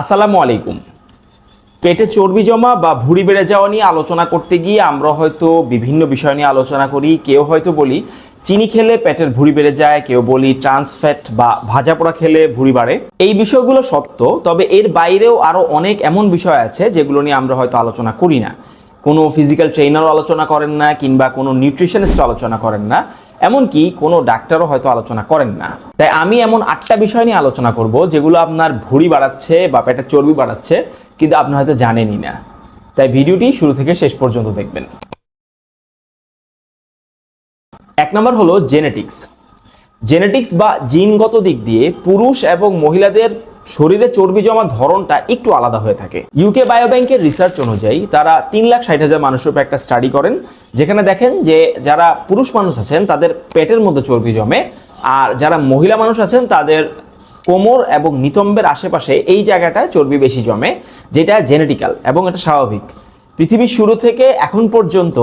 আসসালামু আলাইকুম। পেটে চর্বি জমা বা ভুঁড়ি বেড়ে যাওয়া নিয়ে আলোচনা করতে গিয়ে আমরা হয়তো বিভিন্ন বিষয় নিয়ে আলোচনা করি। কেউ হয়তো বলি, চিনি খেলে পেটের ভুঁড়ি বেড়ে যায়। কেউ বলি ট্রান্সফ্যাট বা ভাজা পোড়া খেলে ভুঁড়ি বাড়ে। এই বিষয়গুলো সত্য, তবে এর বাইরেও আরও অনেক এমন বিষয় আছে যেগুলো নিয়ে আমরা হয়তো আলোচনা করি না। কোনো ফিজিক্যাল ট্রেনারও আলোচনা করেন না কিংবা কোনো নিউট্রিশনিস্ট আলোচনা করেন না। এমনকি কোনো ডাক্তারও হয়তো আলোচনা করেন না। তাই আমি এমন আটটা বিষয় নিয়ে আলোচনা করব যেগুলো আপনার ভুঁড়ি বাড়াচ্ছে বা পেটের চর্বি বাড়াচ্ছে, কিন্তু আপনি হয়তো জানেনই না। তাই ভিডিওটি শুরু থেকে শেষ পর্যন্ত দেখবেন। এক নম্বর হলো জেনেটিক্স জেনেটিক্স বা জিনগত দিক দিয়ে পুরুষ এবং মহিলাদের শরীরে চর্বি জমার ধরনটা একটু আলাদা হয়ে থাকে। ইউকে বায়োব্যাংকের রিসার্চ অনুযায়ী তারা তিন লাখ ষাট হাজার মানুষের উপর একটা স্টাডি করেন, যেখানে দেখেন যে যারা পুরুষ মানুষ আছেন, তাদের পেটের মধ্যে চর্বি জমে, আর যারা মহিলা মানুষ আছেন, তাদের কোমর এবং নিতম্বের আশেপাশে এই জায়গাটায় চর্বি বেশি জমে, যেটা জেনেটিক্যাল এবং এটা স্বাভাবিক। পৃথিবীর শুরু থেকে এখন পর্যন্ত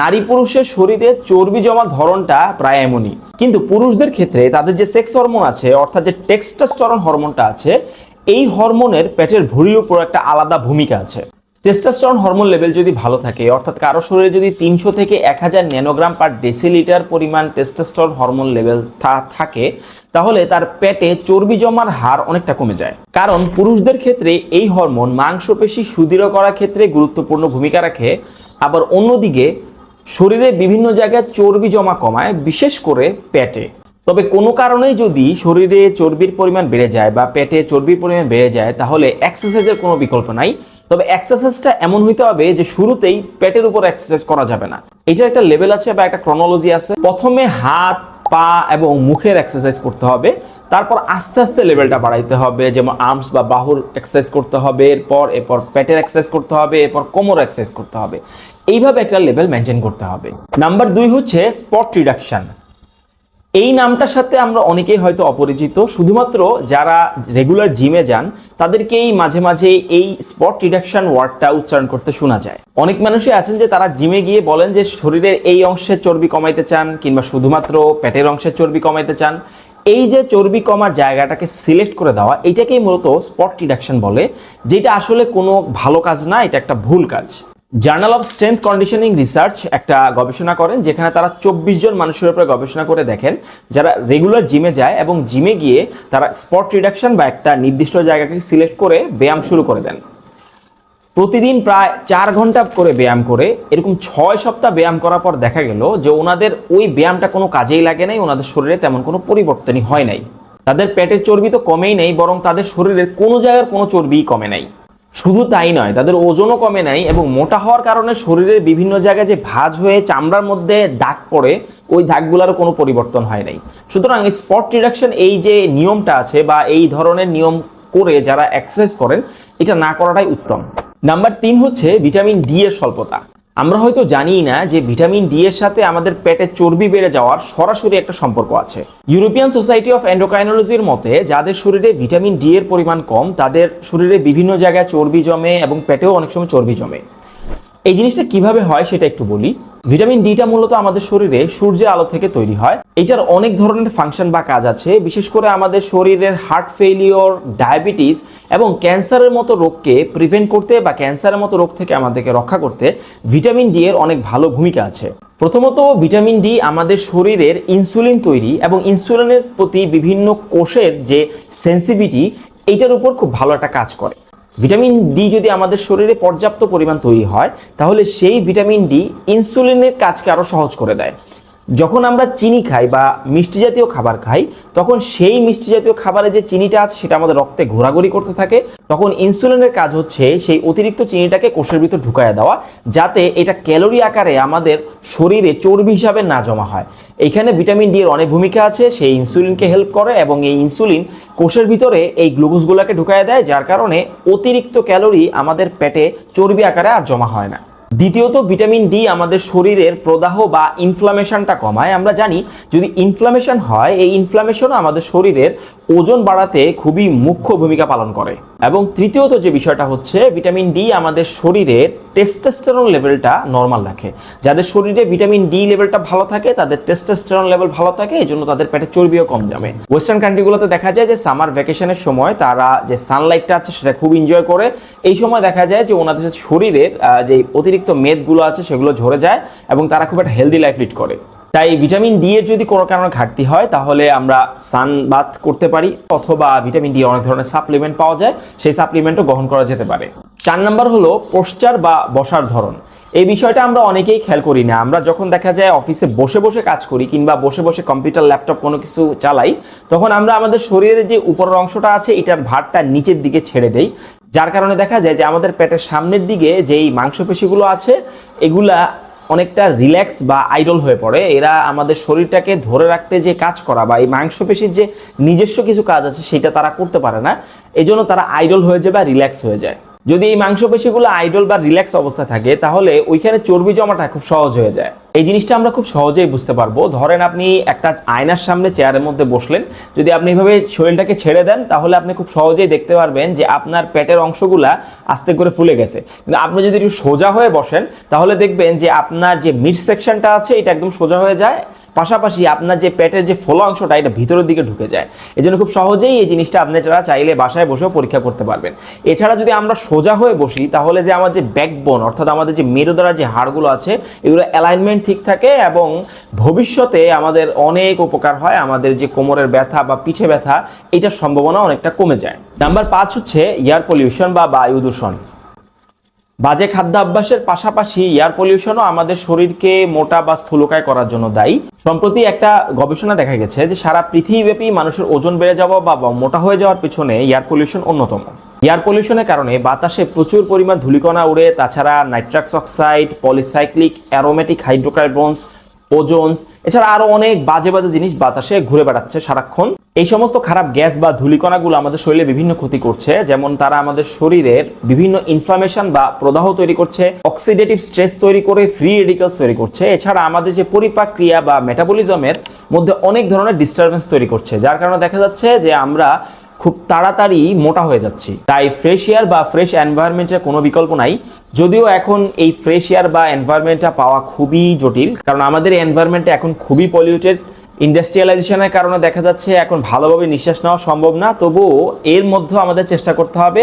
নারী পুরুষের শরীরে চর্বি জমা ধরনটা প্রায় এমনই। কিন্তু পুরুষদের ক্ষেত্রে তাদের যে সেক্স হরমোন আছে, অর্থাৎ যে টেক্সটাস্টরন হরমোনটা আছে, এই হরমোনের পেটের ভুঁড়ির উপর একটা আলাদা ভূমিকা আছে। টেস্টোস্টেরন হরমোন লেভেল যদি ভালো থাকে, অর্থাৎ কারও শরীরে যদি তিনশো থেকে এক হাজার ন্যানোগ্রাম পার ডেসিলিটার পরিমাণ টেস্টোস্টেরন হরমোন লেভেল থাকে, তাহলে তার পেটে চর্বি জমার হার অনেকটা কমে যায়। কারণ পুরুষদের ক্ষেত্রে এই হরমোন মাংসপেশি সুদৃঢ় করার ক্ষেত্রে গুরুত্বপূর্ণ ভূমিকা রাখে। আবার অন্যদিকে, শরীরে বিভিন্ন জায়গায় চর্বি জমা কমায়, বিশেষ করে পেটে। তবে কোনো কারণেই যদি শরীরে চর্বির পরিমাণ বেড়ে যায় বা পেটে চর্বির পরিমাণ বেড়ে যায়, তাহলে এক্সারসাইজের কোনো বিকল্প নাই। তবে এক্সারসাইজটা এমন হইতে হবে যে শুরুতেই পেটের উপর এক্সারসাইজ করা যাবে না। এটার একটা লেভেল আছে বা একটা ক্রনোলজি আছে। প্রথমে হাত, পা এবং মুখের এক্সারসাইজ করতে হবে। তারপর আস্তে আস্তে লেভেলটা বাড়াইতে হবে। যেমন আর্মস বা বাহুর এক্সারসাইজ করতে হবে। এরপর এরপর পেটের এক্সারসাইজ করতে হবে। এরপর কোমর এক্সারসাইজ করতে হবে। এইভাবে একটা লেভেল মেনটেন করতে হবে। নাম্বার দুই হচ্ছে স্পট রিডাকশন এই নামটার সাথে আমরা অনেকেই হয়তো অপরিচিত। শুধুমাত্র যারা রেগুলার জিমে যান, তাদেরকেই মাঝে মাঝে এই স্পট রিডাকশন ওয়ার্ডটা উচ্চারণ করতে শোনা যায়। অনেক মানুষই আছেন যে তারা জিমে গিয়ে বলেন যে শরীরের এই অংশের চর্বি কমাইতে চান কিংবা শুধুমাত্র পেটের অংশের চর্বি কমাইতে চান। এই যে চর্বি কমার জায়গাটাকে সিলেক্ট করে দেওয়া, এটাকেই মূলত স্পট রিডাকশন বলে, যেটা আসলে কোনো ভালো কাজ না, এটা একটা ভুল কাজ। Journal of strength conditioning research একটা গবেষণা করেন, যেখানে তারা চব্বিশ জন মানুষের উপরে গবেষণা করে দেখেন, যারা রেগুলার জিমে যায় এবং জিমে গিয়ে তারা স্পট রিডাকশন বা একটা নির্দিষ্ট জায়গাকে সিলেক্ট করে ব্যায়াম শুরু করে দেন। প্রতিদিন প্রায় চার ঘণ্টা করে ব্যায়াম করে, এরকম ছয় সপ্তাহ ব্যায়াম করার পর দেখা গেল যে ওনাদের ওই ব্যায়ামটা কোনো কাজেই লাগে নাই, ওনাদের শরীরে তেমন কোনো পরিবর্তনই হয় নাই। তাদের পেটের চর্বি তো কমেই নেই, বরং তাদের শরীরের কোনো জায়গার কোনো চর্বিই কমে নাই। শুধু তাই নয়, তাদের ওজনও কমে নাই এবং মোটা হওয়ার কারণে শরীরের বিভিন্ন জায়গায় যে ভাঁজ হয়ে চামড়ার মধ্যে দাগ পড়ে, ওই দাগগুলোরও কোনো পরিবর্তন হয় নাই। সুতরাং স্পট রিডাকশন এই যে নিয়মটা আছে বা এই ধরনের নিয়ম করে যারা এক্সারসাইজ করেন, এটা না করাটাই উত্তম। নাম্বার তিন হচ্ছে ভিটামিন ডি এর স্বল্পতা। আমরা হয়তো জানি না যে ভিটামিন ডি এর সাথে আমাদের পেটে চর্বি বেড়ে যাওয়ার সরাসরি একটা সম্পর্ক আছে। ইউরোপিয়ান সোসাইটি অফ এন্ডোকাইনোলজির মতে, যাদের শরীরে ভিটামিন ডি এর পরিমাণ কম, তাদের শরীরে বিভিন্ন জায়গায় চর্বি জমে এবং পেটেও অনেক সময় চর্বি জমে। এই জিনিসটা কীভাবে হয় সেটা একটু বলি। ভিটামিন ডিটা মূলত আমাদের শরীরে সূর্যের আলো থেকে তৈরি হয় এটার অনেক ধরনের ফাংশন বা কাজ আছে। বিশেষ করে আমাদের শরীরের হার্ট ফেলিওর ডায়াবেটিস এবং ক্যান্সারের মতো রোগকে প্রিভেন্ট করতে বা ক্যান্সারের মতো রোগ থেকে আমাদেরকে রক্ষা করতে ভিটামিন ডি এর অনেক ভালো ভূমিকা আছে। প্রথমত ভিটামিন ডি আমাদের শরীরের ইনসুলিন তৈরি এবং ইনসুলিনের প্রতি বিভিন্ন কোষের যে সেন্সিভিটি এইটার উপর খুব ভালো একটা কাজ করে। ভিটামিন ডি যদি আমাদের শরীরে পর্যাপ্ত পরিমাণ তৈরি হয়, তাহলে সেই ভিটামিন ডি ইনসুলিনের কাজকে আরও সহজ করে দেয়। যখন আমরা চিনি খাই বা মিষ্টি জাতীয় খাবার খাই, তখন সেই মিষ্টি জাতীয় খাবারে যে চিনিটা আছে, সেটা আমাদের রক্তে ঘোরাঘুরি করতে থাকে। তখন ইনসুলিনের কাজ হচ্ছে সেই অতিরিক্ত চিনিটাকে কোষের ভিতর ঢুকায় দেওয়া, যাতে এটা ক্যালোরি আকারে আমাদের শরীরে চর্বি হিসাবে না জমা হয়। এইখানে ভিটামিন ডি এর অনেক ভূমিকা আছে, সেই ইনসুলিনকে হেল্প করে এবং এই ইনসুলিন কোষের ভিতরে এই গ্লুকোজগুলোকে ঢুকায় দেয়, যার কারণে অতিরিক্ত ক্যালোরি আমাদের পেটে চর্বি আকারে আর জমা হয় না। দ্বিতীয়ত, ভিটামিন ডি আমাদের শরীরের প্রদাহ বা ইনফ্লামেশনটা কমায়। আমরা জানি, যদি ইনফ্লামেশন হয়, এই ইনফ্লামেশনও আমাদের শরীরের ওজন বাড়াতে খুবই মুখ্য ভূমিকা পালন করে। এবং তৃতীয়ত যে বিষয়টা হচ্ছে, ভিটামিন ডি আমাদের শরীরের টেস্টোস্টেরন লেভেলটা নর্মাল রাখে। যাদের শরীরে ভিটামিন ডি লেভেলটা ভালো থাকে, তাদের টেস্টোস্টেরন লেভেল ভালো থাকে, এই জন্য তাদের পেটে চর্বিও কম জমে। ওয়েস্টার্ন কান্ট্রিগুলোতে দেখা যায় যে সামার ভ্যাকেশনের সময় তারা যে সানলাইটটা আছে, সেটা খুব এনজয় করে। এই সময় দেখা যায় যে, ওনাদের শরীরের যে অতিরিক্ত মেদগুলো আছে, সেগুলো ঝরে যায় এবং তারা খুব একটা হেলদি লাইফ লিড করে। তাই ভিটামিন ডি এর যদি কোনো কারণে ঘাটতি হয়, তাহলে আমরা সান বাথ করতে পারি অথবা ভিটামিন ডি অনেক ধরনের সাপ্লিমেন্ট পাওয়া যায়। সেই সাপ্লিমেন্টও গ্রহণ করা যেতে পারে। চার নাম্বার হলো পোস্টার বা বসার ধরন। এই বিষয়টা আমরা অনেকেই খেয়াল করি না। আমরা যখন দেখা যায় অফিসে বসে বসে কাজ করি কিংবা বসে বসে কম্পিউটার ল্যাপটপ কোনো কিছু চালাই, তখন আমরা আমাদের শরীরের যে উপরের অংশটা আছে, এটার ভারটা নিচের দিকে ছেড়ে দেই। যার কারণে দেখা যায় যে আমাদের পেটের সামনের দিকে যেই মাংসপেশিগুলো আছে, এগুলা অনেকটা রিল্যাক্স বা আইডল হয়ে পড়ে। এরা আমাদের শরীরটাকে ধরে রাখতে যে কাজ করা বা এই মাংসপেশির যে নিজস্ব কিছু কাজ আছে, সেটা তারা করতে পারে না। এই জন্য তারা আইডল হয়ে যায় বা রিল্যাক্স হয়ে যায়। যদি এই মাংসপেশিগুলো আইডল বা রিল্যাক্স অবস্থায় থাকে, তাহলে ওইখানে চর্বি জমাটা খুব সহজ হয়ে যায়। এই জিনিসটা আমরা খুব সহজেই বুঝতে পারব। ধরেন আপনি একটা আয়নার সামনে চেয়ারের মধ্যে বসলেন, যদি আপনি এইভাবে শরীরটাকে ছেড়ে দেন, তাহলে আপনি খুব সহজেই দেখতে পারবেন যে আপনার পেটের অংশগুলা আস্তে করে ফুলে গেছে। কিন্তু আপনি যদি একটু সোজা হয়ে বসেন, তাহলে দেখবেন যে আপনার যে মিড সেকশনটা আছে, এটা একদম সোজা হয়ে যায়। পাশাপাশি আপনার যে পেটের যে ফলো অংশটা, এটা ভিতরের দিকে ঢুকে যায়। এই জন্য খুব সহজেই এই জিনিসটা আপনারা চাইলে বাসায় বসেও পরীক্ষা করতে পারবেন। এছাড়া যদি আমরা সোজা হয়ে বসি, তাহলে যে আমাদের যে ব্যাকবোন অর্থাৎ আমাদের যে মেরুদড়ার যে হাড়গুলো আছে, এগুলো অ্যালাইনমেন্ট ঠিক থাকে এবং ভবিষ্যতে আমাদের অনেক উপকার হয়। আমাদের যে কোমরের ব্যথা বা পিঠে ব্যথা, এটার সম্ভাবনা অনেকটা কমে যায়। নাম্বার পাঁচ হচ্ছে এয়ার পলিউশন বা বায়ু দূষণ। বাজে খাদ্যাভ্যাসের পাশাপাশি এয়ার পলিউশনও আমাদের শরীরকে মোটা বা স্থূলকায় করার জন্য দায়ী। সম্প্রতি একটা গবেষণা দেখা গেছে যে সারা পৃথিবীব্যাপী মানুষের ওজন বেড়ে যাওয়া বা মোটা হয়ে যাওয়ার পিছনে এয়ার পলিউশন অন্যতম। এয়ার পলিউশনের কারণে বাতাসে প্রচুর পরিমাণ ধূলিকণা উড়ে, তাছাড়া nitrox oxide polycyclic aromatic hydrocarbons ozones, এছাড়া আরও অনেক বাজে বাজে জিনিস বাতাসে ঘুরে বেড়াচ্ছে সারাক্ষণ। এই সমস্ত খারাপ গ্যাস বা ধূলিকণাগুলো আমাদের শরীরে বিভিন্ন ক্ষতি করছে, যেমন তারা আমাদের শরীরের বিভিন্ন ইনফ্লামেশন বা প্রদাহ তৈরি করছে অক্সিডেটিভ স্ট্রেস তৈরি করে ফ্রি রেডিকালস তৈরি করছে। এছাড়া আমাদের যে পরিপাক ক্রিয়া বা মেটাবলিজমের মধ্যে অনেক ধরনের ডিস্টারবেন্স তৈরি করছে, যার কারণে দেখা যাচ্ছে যে আমরা খুব তাড়াতাড়ি মোটা হয়ে যাচ্ছি। তাই ফ্রেশ এয়ার বা ফ্রেশ এনভায়রনমেন্টের কোনো বিকল্প নাই। যদিও এখন এই ফ্রেশ এয়ার বা এনভায়রনমেন্টটা পাওয়া খুবই জটিল, কারণ আমাদের এনভায়রনমেন্টটা এখন খুবই পলিউটেড ইন্ডাস্ট্রিয়ালাইজেশনের কারণে দেখা যাচ্ছে এখন ভালোভাবে নিঃশ্বাস নেওয়া সম্ভব না। তবুও এর মধ্যেও আমাদের চেষ্টা করতে হবে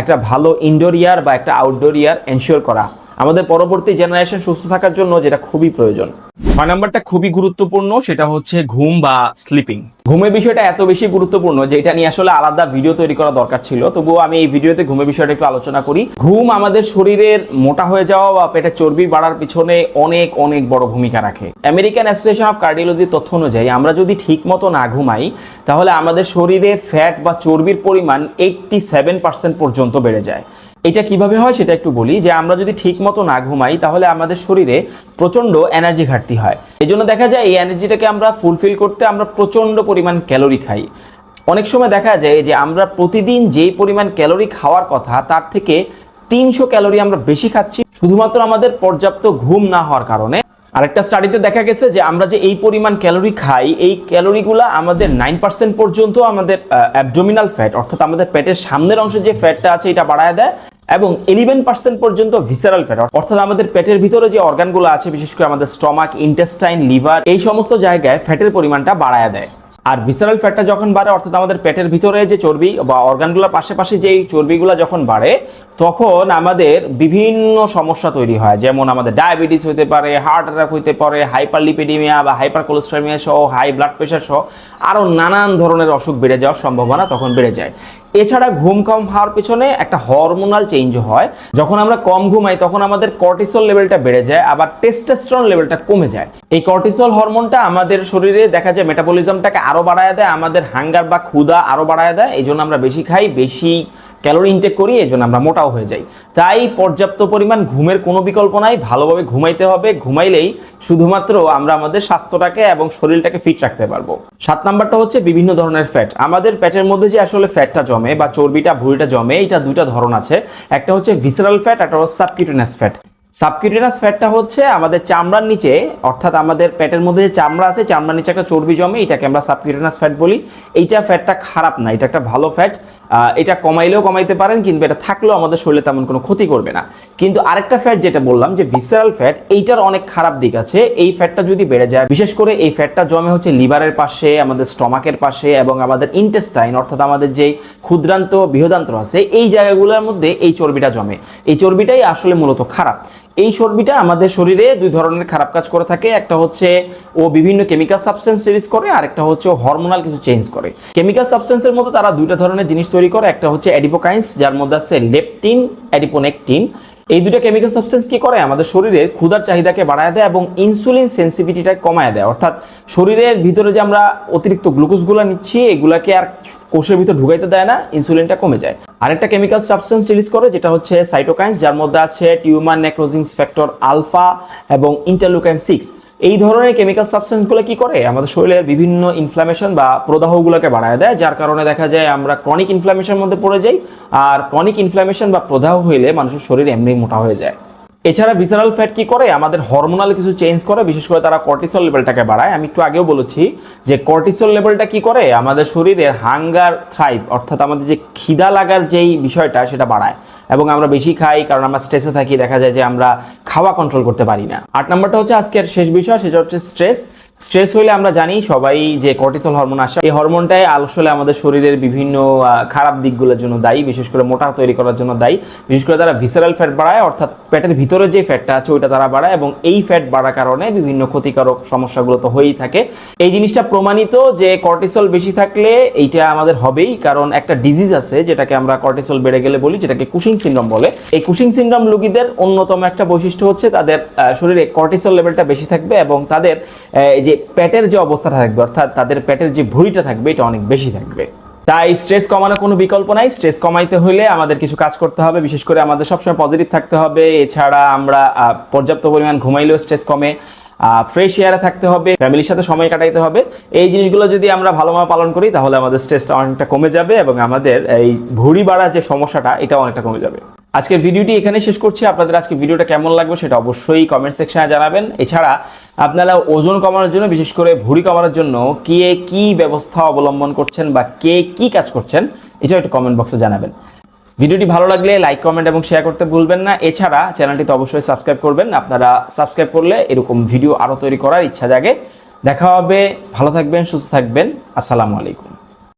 একটা ভালো ইনডোর ইয়ার বা একটা আউটডোর ইয়ার এনশিওর করা। আমাদের পরবর্তী জেনারেশন সুস্থ থাকার জন্য যেটা খুবই প্রয়োজন। ছয় নাম্বারটা খুবই গুরুত্বপূর্ণ সেটা হচ্ছে ঘুম বা স্লিপিং ঘুমের বিষয়টা এত বেশি গুরুত্বপূর্ণ যে এটা নিয়ে আসলে আলাদা ভিডিও তৈরি করা দরকার ছিল। তবুও আমি এই ভিডিওতে ঘুমের বিষয়টা একটু আলোচনা করি। ঘুম আমাদের শরীরের মোটা হয়ে যাওয়া বা পেটের চর্বি বাড়ার পিছনে অনেক অনেক বড় ভূমিকা রাখে। আমেরিকান অ্যাসোসিয়েশন অফ কার্ডিওলজির তথ্য অনুযায়ী আমরা যদি ঠিক মতো না ঘুমাই তাহলে আমাদের শরীরে ফ্যাট বা চর্বির পরিমাণ এইটটি সেভেন পার্সেন্ট পর্যন্ত বেড়ে যায়। এটা কীভাবে হয় সেটা একটু বলি, যে আমরা যদি ঠিক মতো না ঘুমাই, তাহলে আমাদের শরীরে প্রচণ্ড এনার্জি ঘাটতি হয়। এই জন্য দেখা যায় এই এনার্জিটাকে আমরা ফুলফিল করতে আমরা প্রচণ্ড পরিমাণ ক্যালোরি খাই। অনেক সময় দেখা যায় যে আমরা প্রতিদিন যেই পরিমাণ ক্যালোরি খাওয়ার কথা, তার থেকে তিনশো ক্যালোরি আমরা বেশি খাচ্ছি। শুধুমাত্র আমাদের পর্যাপ্ত ঘুম না হওয়ার কারণে। আরেকটা স্টাডিতে দেখা গেছে যে আমরা যে এই পরিমাণ ক্যালোরি খাই, এই ক্যালোরিগুলো আমাদের নাইন পার্সেন্ট পর্যন্ত আমাদের অ্যাবডোমিনাল ফ্যাট অর্থাৎ আমাদের পেটের সামনের অংশে যে ফ্যাটটা আছে, এটা বাড়ায় দেয়। এবং ইলেভেন পার্সেন্ট পর্যন্ত ভিসারাল ফ্যাট অর্থাৎ আমাদের পেটের ভিতরে যে অর্গানগুলো আছে, বিশেষ করে আমাদের স্টমাক ইন্টেস্টাইন লিভার এই সমস্ত জায়গায় ফ্যাটের পরিমাণটা বাড়ায় দেয়। আর ভিসারাল ফ্যাটটা যখন বাড়ে, অর্থাৎ আমাদের পেটের ভিতরে যে চর্বি বা অর্গানগুলোর পাশাপাশি যেই চর্বিগুলো যখন বাড়ে, তখন আমাদের বিভিন্ন সমস্যা তৈরি হয়। যেমন আমাদের ডায়াবেটিস হতে পারে হার্ট অ্যাটাক হতে পারে হাইপার লিপিডিমিয়া বা হাইপার কোলেস্ট্রমিয়া সহ হাই ব্লাড প্রেশার সহ আরও নানান ধরনের অসুখ বেড়ে যাওয়ার সম্ভাবনা তখন বেড়ে যায়। এছাড়া ঘুম কম হওয়ার পেছনে একটা হরমোনাল চেঞ্জ হয়। যখন আমরা কম ঘুমাই, তখন আমাদের কর্টিসল লেভেলটা বেড়ে যায়, আবার টেস্টোস্টেরন লেভেলটা কমে যায়। এই কর্টিসল হরমোনটা আমাদের শরীরে দেখা যায় মেটাবলিজমটাকে আরও বাড়ায় দেয়, আমাদের হাঙ্গার বা ক্ষুধা আরও বাড়ায় দেয়, এই জন্য আমরা বেশি খাই, বেশি ক্যালোরি ইনটেক করি, এই জন্য আমরা মোটাও হয়ে যাই। তাই পর্যাপ্ত পরিমাণ ঘুমের কোনো বিকল্প নাই, ভালোভাবে ঘুমাইতে হবে, ঘুমাইলেই শুধুমাত্র আমরা আমাদের স্বাস্থ্যটাকে এবং শরীরটাকে ফিট রাখতে পারব। সাত নাম্বারটা হচ্ছে বিভিন্ন ধরনের ফ্যাট আমাদের পেটের মধ্যে যে আসলে ফ্যাটটা জমে বা চর্বিটা, ভুঁড়িটা জমে এটা দুইটা ধরন আছে। একটা হচ্ছে ভিসারাল ফ্যাট একটা হচ্ছে সাবকিউটেনাস ফ্যাট সাবকিউটেনাস ফ্যাটটা হচ্ছে আমাদের চামড়ার নিচে, অর্থাৎ আমাদের পেটের মধ্যে যে চামড়া আছে, চামড়ার নিচে একটা চর্বি জমে, এটাকে আমরা সাবকিউটেনাস ফ্যাট বলি। এইটা ফ্যাটটা খারাপ না, এটা একটা ভালো ফ্যাট। এটা কমাইলেও কমাইতে পারেন, কিন্তু এটা থাকলেও আমাদের শরীরে তেমন কোনো ক্ষতি করবে না। কিন্তু আরেকটা ফ্যাট যেটা বললাম, যে ভিসারাল ফ্যাট এইটার অনেক খারাপ দিক আছে। এই ফ্যাটটা যদি বেড়ে যায়, বিশেষ করে এই ফ্যাটটা জমে হচ্ছে লিভারের পাশে, আমাদের স্টমাকের পাশে এবং আমাদের ইন্টেস্টাইন অর্থাৎ আমাদের যেই ক্ষুদ্রান্ত বৃহদান্ত্র আছে, এই জায়গাগুলোর মধ্যে এই চর্বিটা জমে। এই চর্বিটাই আসলে মূলত খারাপ। এই চর্বিটা আমাদের শরীরে দুই ধরনের খারাপ কাজ করে থাকে। একটা হচ্ছে ও বিভিন্ন কেমিক্যাল সাবস্টেন্স রিলিজ করে আর একটা হচ্ছে হরমোনাল কিছু চেঞ্জ করে। কেমিক্যাল সাবস্টেন্সের মধ্যে তারা দুইটা ধরনের জিনিস তৈরি করে। একটা হচ্ছে অ্যাডিপোকাইন্স যার মধ্যে আছে লেপটিন অ্যাডিপোনেকটিন এই দুটো কেমিক্যাল সাবস্টেন্স কি করে? আমাদের শরীরের ক্ষুধার চাহিদাকে বাড়ায় দেয় এবং ইনসুলিন সেন্সিভিটিটা কমায় দেয়। অর্থাৎ শরীরের ভিতরে যে আমরা অতিরিক্ত গ্লুকোজগুলো নিচ্ছি, এগুলাকে আর কোষের ভিতর ঢুকাইতে দেয় না ইনসুলিনটা কমে যায়। আরেকটা কেমিক্যাল সাবস্টেন্স রিলিজ করে, যেটা হচ্ছে সাইটোকাইন্স যার মধ্যে আছে টিউমার নেক্রোজিংস ফ্যাক্টর আলফা এবং ইন্টারলুকাইন সিক্স এই ধরনের কেমিক্যাল সাবস্টেন্সগুলো কি করে? আমাদের শরীরের বিভিন্ন ইনফ্লামেশন বা প্রদাহগুলোকে বাড়ায় দেয়, যার কারণে দেখা যায় আমরা ক্রনিক ইনফ্লামেশনের মধ্যে পড়ে যাই, আর ক্রনিক ইনফ্লামেশন বা প্রদাহ হইলে মানুষের শরীর এমনি মোটা হয়ে যায়। এছাড়া ভিসারাল ফ্যাট কি করে? আমাদের হরমোনাল কিছু চেঞ্জ করে, বিশেষ করে তারা কর্টিসল লেভেলটাকে বাড়ায়। আমি একটু আগেও বলেছি যে কর্টিসল লেভেলটা কি করে? আমাদের শরীরের হাঙ্গার থ্রাইভ অর্থাৎ আমাদের যে খিদা লাগার যেই বিষয়টা, সেটা বাড়ায়। এবং আমরা বেশি খাই, কারণ আমরা স্ট্রেসে থাকি, দেখা যায় যে আমরা খাওয়া কন্ট্রোল করতে পারি না। আট নম্বরটা হচ্ছে আজকের শেষ বিষয়, সেটা হচ্ছে স্ট্রেস স্ট্রেস হইলে আমরা জানি সবাই যে কর্টিসল হরমোন আসে। এই হরমোনটাই আসলে আমাদের শরীরের বিভিন্ন খারাপ দিকগুলোর জন্য দায়ী, বিশেষ করে মোটা তৈরি করার জন্য দায়ী। বিশেষ করে তারা ভিসারাল ফ্যাট বাড়ায়, অর্থাৎ পেটের ভিতরে যে ফ্যাটটা আছে, ওইটা তারা বাড়ায় এবং এই ফ্যাট বাড়ার কারণে বিভিন্ন ক্ষতিকারক সমস্যাগুলো তো হয়েই থাকে। এই জিনিসটা প্রমাণিত যে কর্টিসল বেশি থাকলে এইটা আমাদের হবেই, কারণ একটা ডিজিজ আছে যেটাকে আমরা কর্টিসল বেড়ে গেলে বলি, যেটাকে কুশিং সিনড্রোম বলে। এই কুশিং সিনড্রোম রোগীদের অন্যতম একটা বৈশিষ্ট্য হচ্ছে তাদের শরীরে কর্টিসল লেভেলটা বেশি থাকবে এবং তাদের এই যে পেটের যে অবস্থাটা থাকবে, অর্থাৎ তাদের পেটের যে ভুঁড়িটা থাকবে, এটা অনেক বেশি থাকবে। তাই স্ট্রেস কমানোর কোনো বিকল্প নাই। স্ট্রেস কমাইতে হলে আমাদের কিছু কাজ করতে হবে। বিশেষ করে আমাদের সবসময় পজিটিভ থাকতে হবে। এছাড়া আমরা পর্যাপ্ত পরিমাণ ঘুমাইলেও স্ট্রেস কমে। ফ্রেশ এয়ারে থাকতে হবে। ফ্যামিলির সাথে সময় কাটাইতে হবে। এই জিনিসগুলো যদি আমরা ভালোভাবে পালন করি, তাহলে আমাদের স্ট্রেসটা অনেকটা কমে যাবে এবং আমাদের এই ভুঁড়ি বাড়া যে সমস্যাটা এটা অনেকটা কমে যাবে। আজকের ভিডিওটি এখানে শেষ করছি। আপনাদের আজকে ভিডিওটা কেমন লাগবে সেটা অবশ্যই কমেন্ট সেকশনে জানাবেন। এছাড়া আপনারা ওজন কমানোর জন্য, বিশেষ করে ভুঁড়ি কমানোর জন্য, কে কি ব্যবস্থা অবলম্বন করছেন বা কে কি কাজ করছেন এটা একটু কমেন্ট বক্সে জানাবেন। ভিডিওটি ভালো লাগলে লাইক কমেন্ট এবং শেয়ার করতে ভুলবেন না। এছাড়া চ্যানেলটিতে অবশ্যই সাবস্ক্রাইব করবেন। আপনারা সাবস্ক্রাইব করলে এরকম ভিডিও আরও তৈরি করার ইচ্ছা জাগে। দেখা হবে। ভালো থাকবেন, সুস্থ থাকবেন। আসসালামু আলাইকুম।